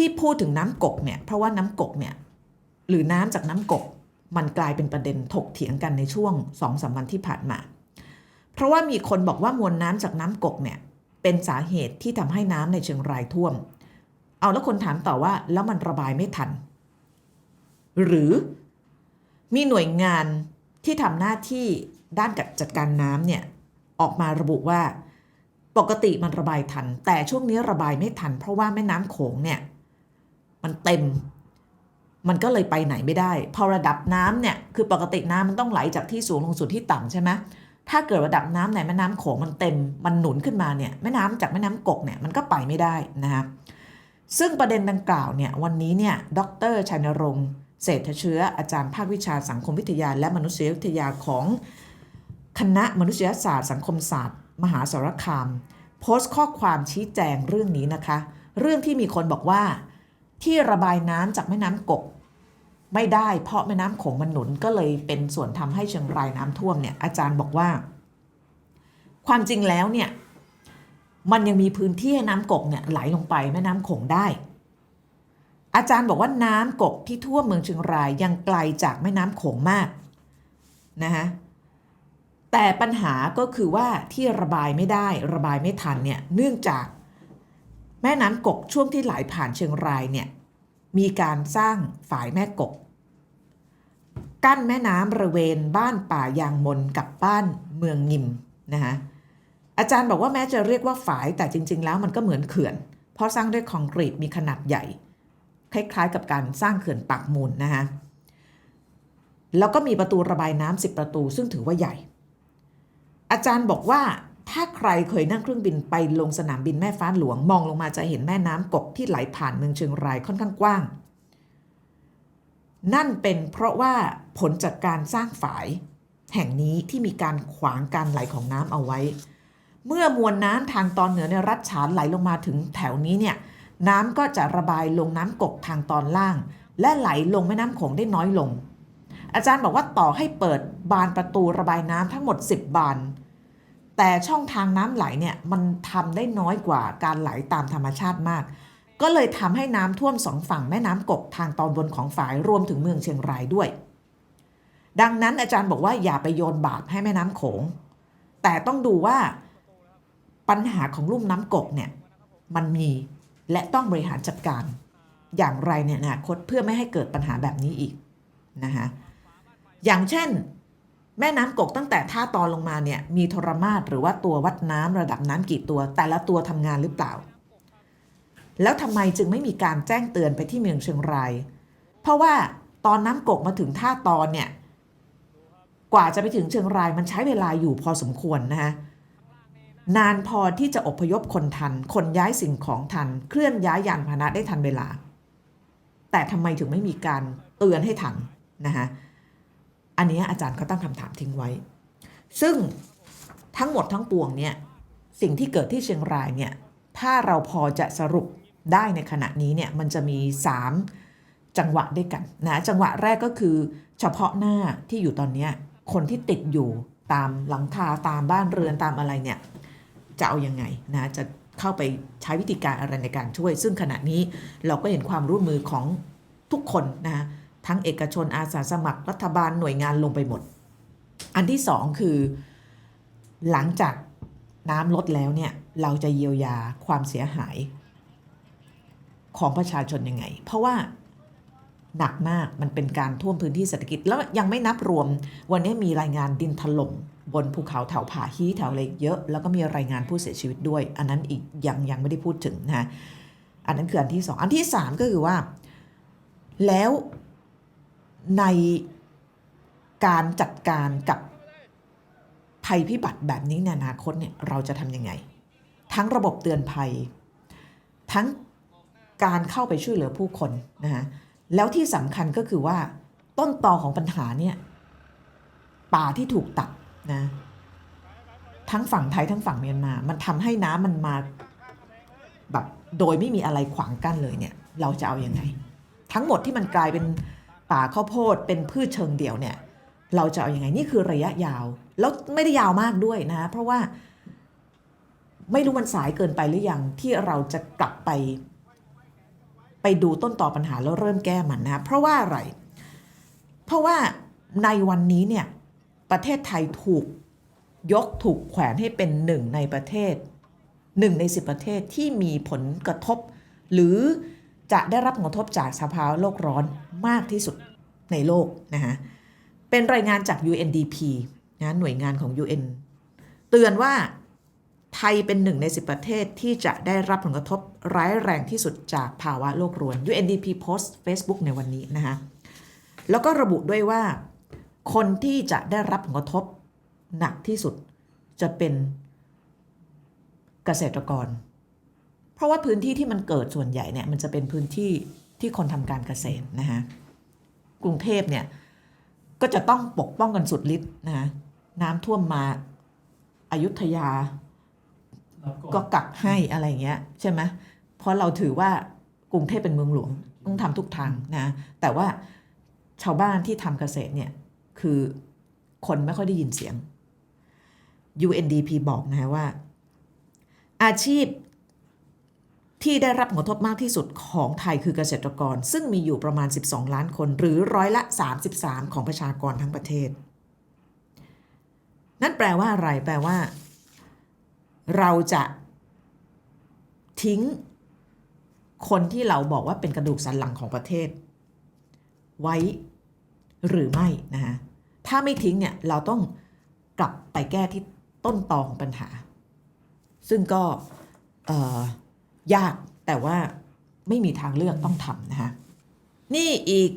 ที่พูดถึงน้ำกกเนี่ยเพราะว่าน้ำกกเนี่ยหรือน้ำจากน้ำกกมันกลายเป็นประเด็นถกเถียงกันในช่วงสองสามวันที่ผ่านมา เพราะว่ามีคนบอกว่ามวลน้ำจากน้ำกกเนี่ยเป็นสาเหตุที่ทำให้น้ำในเชียงรายท่วม เอาแล้วคนถามต่อว่าแล้วมันระบายไม่ทัน หรือมีหน่วยงานที่ทำหน้าที่ด้านจัดการน้ำเนี่ยออกมาระบุว่า ปกติมันระบายทัน แต่ช่วงนี้ระบายไม่ทัน เพราะว่าแม่น้ำโขงเนี่ย มันเต็ม มันก็เลยไปไหนไม่ได้ พอระดับน้ำเนี่ยคือปกติน้ำมันต้องไหลจากที่สูงลงสู่ที่ต่ำใช่ไหมถ้าเกิดระดับน้ำในแม่น้ำโขงมันเต็มมันหนุนขึ้นมาเนี่ยแม่น้ำจากแม่น้ำกกเนี่ยมันก็ไปไม่ได้นะคะซึ่งประเด็นดังกล่าวเนี่ยวันนี้เนี่ยดรชัยนรงค์เศรษฐเชื้ออาจารย์ภาควิชาสังคมวิทยา และมนุษยวิทยาของคณะมนุษยศาสตร์ สังคมศาสตร์ มหาสารคาม โพสต์ข้อความชี้แจงเรื่องนี้นะคะ เรื่องที่มีคนบอกว่า ที่ระบายน้ำจากแม่น้ำกก ไม่ได้เพราะแม่น้ำโขงมันหนุนก็เลยเป็นส่วนทำให้เชียงรายน้ำท่วมเนี่ยอาจารย์บอกว่า ความจริงแล้วเนี่ยมันยังมีพื้นที่ให้น้ำกกเนี่ยไหลลงไปแม่น้ำโขงได้ อาจารย์บอกว่าน้ำกกที่ท่วมเมืองเชียงรายยังไกลจากแม่น้ำโขงมากนะคะแต่ปัญหาก็คือว่าที่ระบายไม่ได้ระบายไม่ทันเนี่ยเนื่องจาก แม่น้ำกกช่วงที่ไหลผ่านเชียงรายเนี่ยมีการสร้างฝายแม่กก กั้นแม่น้ำบริเวณบ้านป่ายางมนกับบ้านเมืองงิมนะคะอาจารย์บอกว่าแม้จะเรียกว่าฝายแต่จริง ๆ แล้วมันก็เหมือนเขื่อน เพราะสร้างด้วยคอนกรีตมีขนาดใหญ่ คล้ายๆ กับการสร้างเขื่อนปากมูลนะคะแล้วก็มีประตูระบายน้ำสิบประตูซึ่งถือว่าใหญ่ อาจารย์บอกว่า ถ้าใครเคยนั่งเครื่องบินไปลงสนามบินแม่ฟ้าหลวงมองลงมาจะเห็นแม่น้ำกกที่ไหลผ่านเมืองเชียงรายค่อนข้างกว้าง นั่นเป็นเพราะว่าผลจากการสร้างฝาย แห่งนี้ที่มีการขวางการไหลของน้ำเอาไว้ เมื่อมวลน้ำทางตอนเหนือในรัฐฉานไหลลงมาถึงแถวนี้เนี่ยน้ำก็จะระบายลงน้ำกกทางตอนล่าง และไหลลงแม่น้ำโขงได้น้อยลง อาจารย์บอกว่าต่อให้เปิดบานประตูระบายน้ำทั้งหมด 10 บาน แต่ช่องทางน้ำไหลเนี่ยมันทำได้น้อยกว่าการไหลตามธรรมชาติมาก ก็เลยทำให้น้ำท่วมสองฝั่งแม่น้ำกกทางตอนบนของฝายรวมถึงเมืองเชียงรายด้วย ดังนั้นอาจารย์บอกว่าอย่าไปโยนบาปให้แม่น้ำโขง แต่ต้องดูว่าปัญหาของลุ่มน้ำกกเนี่ยมันมีและต้องบริหารจัดการ อย่างไรในอนาคตเพื่อไม่ให้เกิดปัญหาแบบนี้อีกนะคะอย่างเช่น แม่น้ำกกตั้งแต่ท่าตอนลงมาเนี่ยมีทรมาตรหรือว่าตัววัดน้ำระดับน้ำกี่ตัว แต่ละตัวทำงานหรือเปล่า แล้วทำไมจึงไม่มีการแจ้งเตือนไปที่เมืองเชียงราย เพราะว่าตอนน้ำกกมาถึงท่าตอนเนี่ยกว่าจะไปถึงเชียงรายมันใช้เวลาอยู่พอสมควรนะคะนานพอที่จะอพยพคนทัน คนย้ายสิ่งของทัน เคลื่อนย้ายยานพาหนะได้ทันเวลา แต่ทำไมถึงไม่มีการเตือนให้ทันนะคะ อันนี้อาจารย์เขาตั้งคำถามทิ้งไว้ ซึ่งทั้งหมดทั้งปวงเนี่ยสิ่งที่เกิดที่เชียงรายเนี่ยถ้าเราพอจะสรุปได้ในขณะนี้เนี่ยมันจะมี 3 จังหวะด้วยกันนะจังหวะแรกก็คือเฉพาะหน้าที่อยู่ตอนนี้คนที่ติดอยู่ตามหลังคาตามบ้านเรือนตามอะไรเนี่ยจะเอายังไงนะจะเข้าไปใช้วิธีการอะไรในการช่วย ซึ่งขณะนี้เราก็เห็นความร่วมมือของทุกคนนะ ทั้งเอกชนอาสาสมัครรัฐบาลหน่วยงานลงไปหมด อันที่สองคือ หลังจากน้ำลดแล้วเนี่ยเราจะเยียวยาความเสียหายของประชาชนยังไง เพราะว่าหนักมากมันเป็นการท่วมพื้นที่เศรษฐกิจ แล้วยังไม่นับรวม วันนี้มีรายงานดินถล่มบนภูเขาแถวผาฮีแถวอะไรเยอะ แล้วก็มีรายงานผู้เสียชีวิตด้วย อันนั้นอีกยังยังไม่ได้พูดถึงนะอันนั้นคืออันที่สองอันที่สามก็คือว่า แล้ว ในการจัดการกับภัยพิบัติแบบนี้ในอนาคตเนี่ยเราจะทำยังไง ทั้งระบบเตือนภัย ทั้งการเข้าไปช่วยเหลือผู้คนนะฮะแล้วที่สำคัญก็คือว่าต้นตอของปัญหาเนี่ยป่าที่ถูกตัดนะทั้งฝั่งไทยทั้งฝั่งเมียนมา มันทำให้น้ำมันมาแบบโดยไม่มีอะไรขวางกั้นเลยเนี่ย เราจะเอาอยัางไง ทั้งหมดที่มันกลายเป็น ป่าข้าวโพดเป็นพืชเชิงเดี่ยวเนี่ยเราจะเอาอยัางไงนี่คือระยะยาว แล้วไม่ได้ยาวมากด้วยนะ เพราะว่าไม่รู้มันสายเกินไปหรือยังที่เราจะกลับไป ไปดูต้นต่อปัญหาแล้วเริ่มแก้มันนะ เพราะว่าอะไร เพราะว่าในวันนี้เนี่ยประเทศไทยถูกยกถูกแขวนให้เป็นหนึ่งในประเทศหนึ่งในสิบประเทศที่มีผลกระทบ หรือจะได้รับผลกระทบจากสภาวะโลกร้อน มากที่สุดในโลกนะฮะเป็นรายงานจาก UNDP นะหน่วยงานของ UN เตือนว่าไทยเป็นหนึ่งในสิบประเทศที่จะได้รับผลกระทบร้ายแรงที่สุดจากภาวะโลกร้อน UNDP โพสต์ Facebook ในวันนี้นะคะแล้วก็ระบุด้วยว่า คนที่จะได้รับผลกระทบหนักที่สุดจะเป็นเกษตรกร เพราะว่าพื้นที่ที่มันเกิดส่วนใหญ่เนี่ยมันจะเป็นพื้นที่ ที่คนทำการเกษตรนะคะกรุงเทพเนี่ยก็จะต้องปกป้องกันสุดฤทธิ์นะคะน้ำท่วมมาอายุทยา ก็กักให้อะไรเงี้ยใช่ไหมเพราะเราถือว่ากรุงเทพเป็นเมืองหลวงต้องทำทุกทางนะแต่ว่าชาวบ้านที่ทำเกษตรเนี่ยคือคนไม่ค่อยได้ยินเสียง UNDP บอกนะว่า อาชีพ ที่ได้รับผลกระทบมากที่สุดของไทยคือเกษตรกร ซึ่งมีอยู่ประมาณ 12 ล้านคนหรือร้อยละ 33 ของประชากรทั้งประเทศ นั่นแปลว่าอะไร แปลว่า เราจะทิ้งคนที่เราบอกว่าเป็นกระดูกสันหลังของประเทศ ไว้หรือไม่นะฮะถ้าไม่ทิ้งเนี่ยเราต้องกลับไปแก้ที่ต้นตอของปัญหา ซึ่งก็ ยากแต่ว่าไม่มีทางเลือกต้องทำนะคะนี่อีก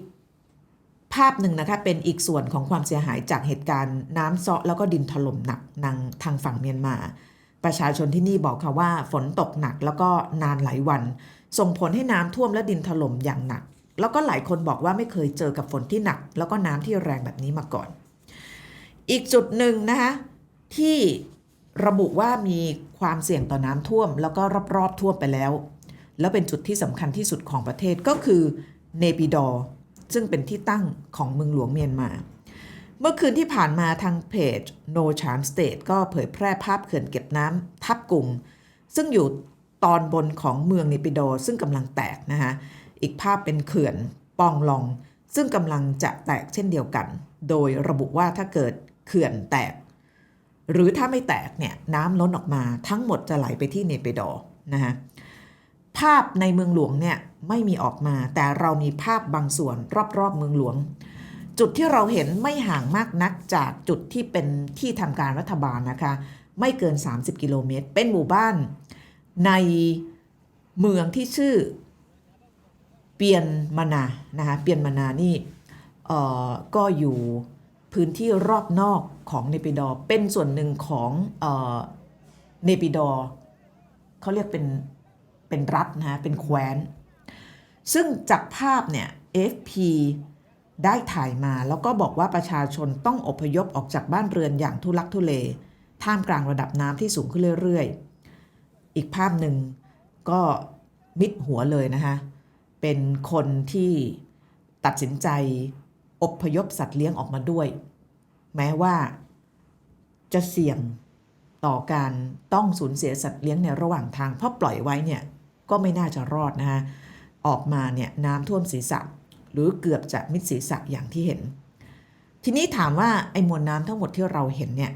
ภาพหนึ่งนะคะเป็นอีกส่วนของความเสียหายจากเหตุการณ์น้ำเซาะแล้วก็ดินถล่มหนักนางทางฝั่งเมียนมา ประชาชนที่นี่บอกค่ะว่าฝนตกหนักแล้วก็นานหลายวัน ส่งผลให้น้ำท่วมและดินถล่มอย่างหนัก แล้วก็หลายคนบอกว่าไม่เคยเจอกับฝนที่หนัก แล้วก็น้ำที่แรงแบบนี้มาก่อน อีกจุดหนึ่งนะคะที่ระบุว่ามี ความเสี่ยงต่อน้ำท่วม แล้วก็รอบๆท่วมไปแล้ว แล้วเป็นจุดที่สำคัญที่สุดของประเทศก็คือเนปิดอร์ซึ่งเป็นที่ตั้งของเมืองหลวงเมียนมา เมื่อคืนที่ผ่านมาทางเพจ No Chance State ก็เผยแพร่ภาพเขื่อนเก็บน้ำทับกุงซึ่งอยู่ตอนบนของเมืองเนปิดอร์ซึ่งกำลังแตกนะคะอีกภาพเป็นเขื่อนปองลอง ซึ่งกำลังจะแตกเช่นเดียวกัน โดยระบุว่าถ้าเกิดเขื่อนแตก หรือถ้าไม่แตกเนี่ยน้ำล้นออกมาทั้งหมดจะไหลไปที่เนเปิดอร์นะคะภาพในเมืองหลวงเนี่ยไม่มีออกมา แต่เรามีภาพบางส่วนรอบๆเมืองหลวง จุดที่เราเห็นไม่ห่างมากนักจากจุดที่เป็นที่ทำการรัฐบาลนะคะ ไม่เกิน 30 กิโลเมตร เป็นหมู่บ้านในเมืองที่ชื่อเปียนมานานะคะเปียนมานานี่ก็อยู่ พื้นที่รอบนอกของเนปิดอร์เป็นส่วนหนึ่งของเนปิดอร์เขาเรียกเป็นเป็นรัฐนะเป็นแคว้น ซึ่งจากภาพเนี่ย FP ได้ถ่ายมาแล้วก็บอกว่าประชาชนต้องอพยพออกจากบ้านเรือนอย่างทุลักทุเล ท่ามกลางระดับน้ำที่สูงขึ้นเรื่อยๆ อีกภาพหนึ่งก็มิดหัวเลยนะคะเป็นคนที่ตัดสินใจอพยพสัตว์เลี้ยงออกมาด้วย แม้ว่า จะเสี่ยงต่อการต้องสูญเสียสัตว์เลี้ยงในระหว่างทาง เพราะปล่อยไว้เนี่ยก็ไม่น่าจะรอดนะคะออกมาเนี่ยน้ำท่วมศีรษะ หรือเกือบจะมิดศีรษะอย่างที่เห็น ทีนี้ถามว่าไอ้มวลน้ำทั้งหมดที่เราเห็นเนี่ย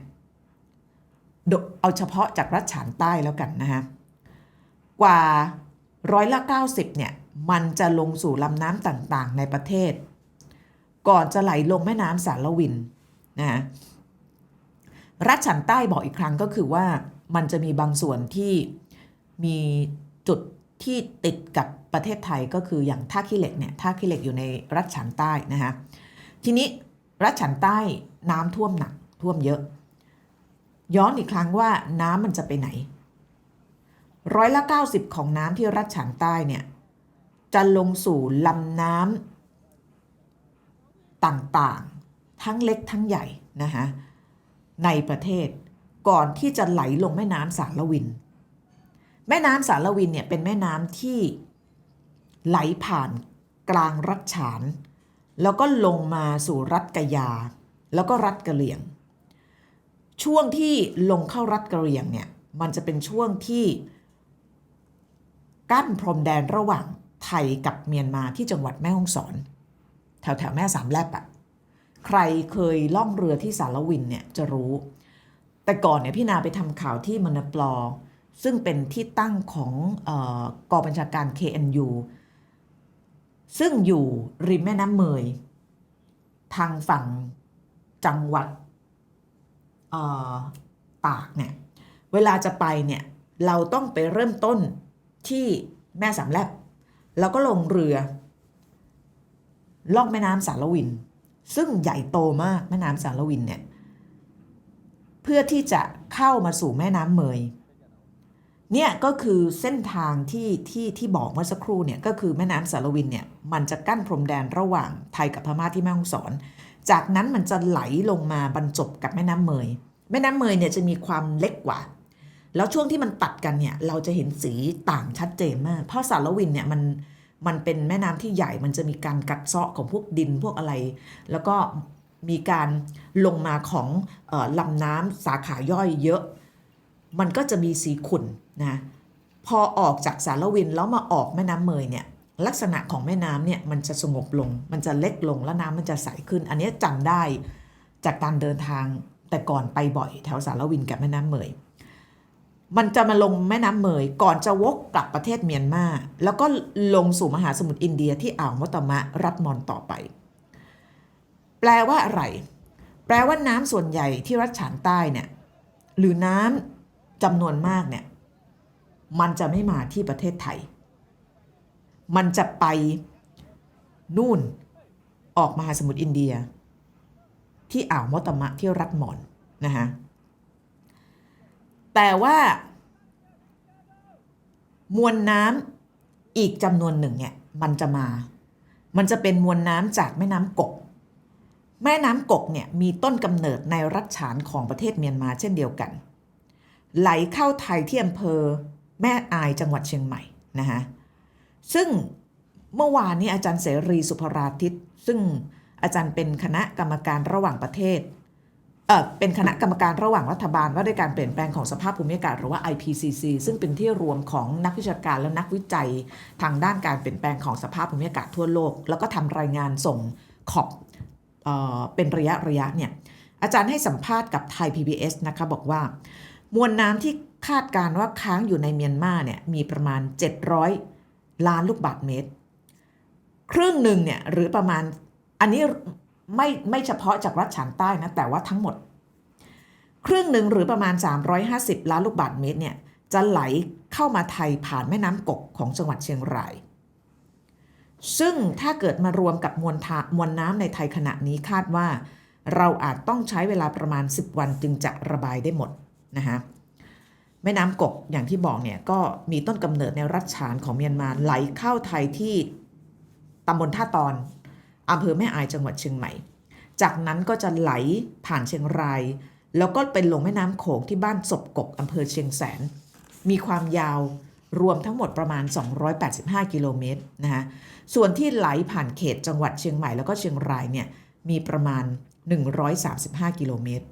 เอาเฉพาะจากรัฐฉานใต้แล้วกันนะคะกว่าร้อยละ 90เนี่ยมันจะลงสู่ลำน้ำต่างๆ ในประเทศ ก่อนจะไหลลงแม่น้ำสารวิน นะรัฐฉันใต้บอกอีกครั้งก็คือว่ามันจะมีบางส่วนที่มีจุดที่ติดกับประเทศไทยก็คืออย่างท่าขี้เหล็กเนี่ยท่าขี้เหล็กอยู่ในรัฐฉันใต้นะคะทีนี้รัฐฉันใต้น้ำท่วมหนักท่วมเยอะ ย้อนอีกครั้งว่าน้ำมันจะไปไหนร้อยละ 90 ของน้ำที่รัฐฉานใต้เนี่ยจะลงสู่ลำน้ำต่าง ทั้งเล็กทั้งใหญ่นะคะในประเทศก่อนที่จะไหลลงแม่น้ำสารวิน แม่น้ำสารวินเนี่ยเป็นแม่น้ำที่ไหลผ่านกลางรัฐฉาน แล้วก็ลงมาสู่รัฐกะยา แล้วก็รัฐกะเหลี่ยง ช่วงที่ลงเข้ารัฐกะเหลี่ยงเนี่ยมันจะเป็นช่วงที่ กั้นพรมแดนระหว่างไทยกับเมียนมาที่จังหวัดแม่ฮ่องสอน แถวแถวแม่สามแลบอะ ใครเคยล่องเรือที่สารวินเนี่ยจะรู้ แต่ก่อนเนี่ยพี่นาไปทำข่าวที่มณปลอ ซึ่งเป็นที่ตั้งของออกองบัญชาการ KNU ซึ่งอยู่ริมแม่น้ำเมย ทางฝั่งจังหวัดตากเนี่ย เวลาจะไปเนี่ย เราต้องไปเริ่มต้นที่แม่สามแลบแล้วก็ลงเรือ ล่องแม่น้ำสารวิน ซึ่งใหญ่โตมากแม่น้ำสารวินเนี่ยเพื่อที่จะเข้ามาสู่แม่น้ำเมยเนี่ยก็คือเส้นทางที่ที่ที่บอกเมื่อสักครู่เนี่ยก็คือแม่น้ำสารวินเนี่ยมันจะกั้นพรมแดนระหว่างไทยกับพม่าที่แม่ฮ่องสอน จากนั้นมันจะไหลลงมาบรรจบกับแม่น้ำเมย แม่น้ำเมยเนี่ยจะมีความเล็กกว่า แล้วช่วงที่มันตัดกันเนี่ยเราจะเห็นสีต่างชัดเจนมาก เพราะสารวินเนี่ยมัน มันเป็นแม่น้ำที่ใหญ่มันจะมีการกัดเซาะของพวกดินพวกอะไร แล้วก็มีการลงมาของออลำน้ำสาขาย่อยเยอะ มันก็จะมีสีขุ่นนะพอออกจากสารวินแล้วมาออกแม่น้ำเมยเนี่ยลักษณะของแม่น้ำเนี่ยมันจะสงบลง มันจะเล็กลงแล้วน้ำมันจะใสขึ้น อันนี้จำได้จากการเดินทางแต่ก่อนไปบ่อยแถวสารวินกับแม่น้ำเมย มันจะมาลงแม่น้ำเมยก่อนจะวกกลับประเทศเมียนมาแล้วก็ลงสู่มหาสมุทรอินเดียที่อ่าวมอตมะรัฐมอนต่อไป แปลว่าอะไร แปลว่าน้ำส่วนใหญ่ที่รัฐฉานใต้เนี่ยหรือน้ำจำนวนมากเนี่ยมันจะไม่มาที่ประเทศไทย มันจะไปนู่นออกมหาสมุทรอินเดีย ที่อ่าวมอตมะที่รัฐมอนนะฮะ แต่ว่ามวลน้ำอีกจำนวนหนึ่งเนี่ยมันจะมา มันจะเป็นมวลน้ำจากแม่น้ำกก แม่น้ำกกเนี่ยมีต้นกำเนิดในรัฐฉานของประเทศเมียนมาเช่นเดียวกัน ไหลเข้าไทยที่อำเภอแม่อายจังหวัดเชียงใหม่นะฮะซึ่งเมื่อวานนี้อาจารย์เสรีสุภราทิตซึ่งอาจารย์เป็นคณะกรรมการระหว่างประเทศ เออเป็นคณะกรรมการระหว่างรัฐบาลว่าด้วยการเปลี่ยนแปลงของสภาพภูมิอากาศหรือว่า IPCC ซึ่งเป็นที่รวมของนักวิชาการและนักวิจัย ทางด้านการเปลี่ยนแปลงของสภาพภูมิอากาศทั่วโลก แล้วก็ทำรายงานส่งขอบเออเป็นระยะระยะเนี่ยอาจารย์ให้สัมภาษณ์กับไทย PBS นะคะบอกว่ามวลน้ำที่คาดการว่าค้างอยู่ในเมียนมาเนี่ยมีประมาณ 700 ล้านลูกบาศก์เมตร ครึ่งหนึ่งเนี่ยหรือประมาณอันนี้ ไม่ไม่เฉพาะจากรัฐฉานใต้นะแต่ว่าทั้งหมด ครึ่งหนึ่งหรือประมาณ 350 ล้านลูกบาศก์เมตรเนี่ยจะไหลเข้ามาไทยผ่านแม่น้ำกกของจังหวัดเชียงราย ซึ่งถ้าเกิดมารวมกับมวลทามวลน้ำในไทยขณะนี้คาดว่า เราอาจต้องใช้เวลาประมาณ 10 วันจึงจะระบายได้หมดนะคะแม่น้ำกกอย่างที่บอกเนี่ยก็มีต้นกำเนิดในรัฐฉานของเมียนมาไหลเข้าไทยที่ตำบลท่าตอน อำเภอแม่อายจังหวัดเชียงใหม่ จากนั้นก็จะไหลผ่านเชียงราย แล้วก็เป็นลงแม่น้ำโขงที่บ้านศพกกอำเภอเชียงแสน มีความยาวรวมทั้งหมดประมาณ 285 กิโลเมตรนะคะส่วนที่ไหลผ่านเขตจังหวัดเชียงใหม่แล้วก็เชียงรายเนี่ยมีประมาณ 135 กิโลเมตร